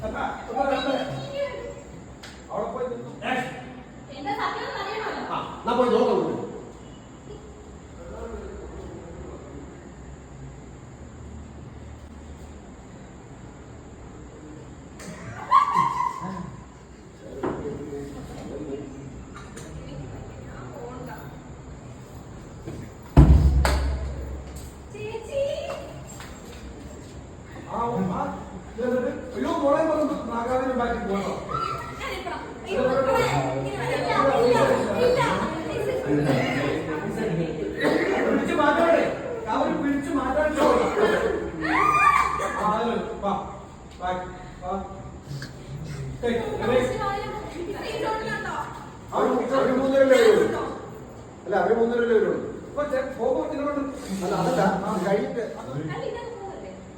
Bye-bye. ആ ഉമ്മ എന്നിട്ട് അയ്യോ മോളെ പറഞ്ഞു നാഗാവിനെ ബാക്കി പോകണോ? പിടിച്ചു മാറ്റാടെ അവർ പിടിച്ചു മാറ്റാൻ അവർ മൂന്നരല്ലേ വരുള്ളൂ അല്ല അവർ മൂന്നരല്ലേ വരുള്ളൂ അപ്പൊ പോകുമ്പോൾ അല്ല അതല്ല കഴിഞ്ഞിട്ട്.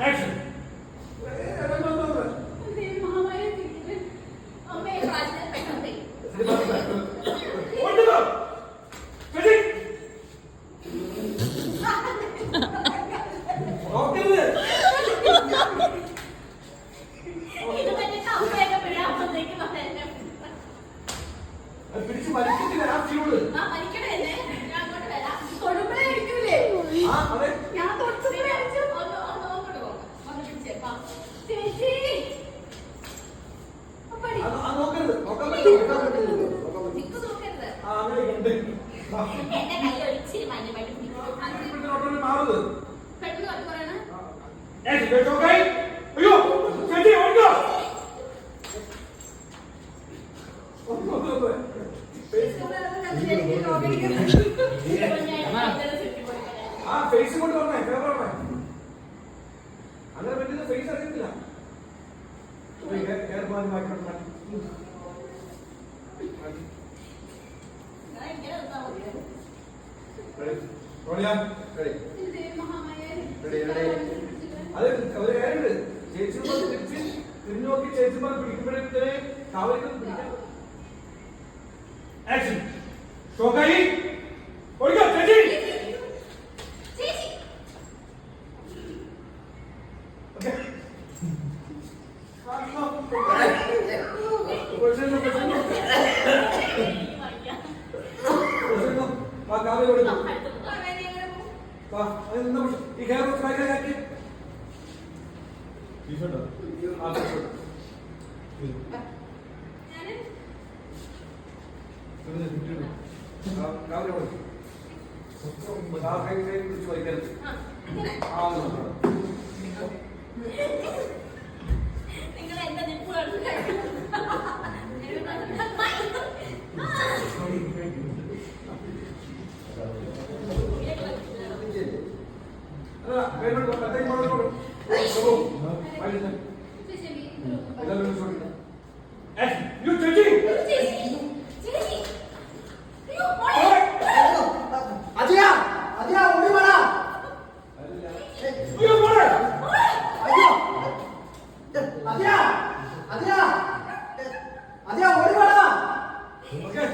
Action. ആ ഫേസ് കൊണ്ട് പറഞ്ഞേ അത് ഒരു കാര്യമുണ്ട്. ചേച്ചിമാർ തിരിച്ച് തിരിഞ്ഞു നോക്കി ചേച്ചിമാർ പിടിക്കുമ്പോഴേ കാവലിക്കൊന്നും പിടിക്കാം. ആക്ഷൻ ഷോക്കായി കയറോ ട്രൈലാക്കി ടീഷർട്ടോ ആ ടീഷർട്ട് നിങ്ങൾ എന്താ അതിനാ അതിനാ അതിനാ ഓടി വേണം ഓക്കെ.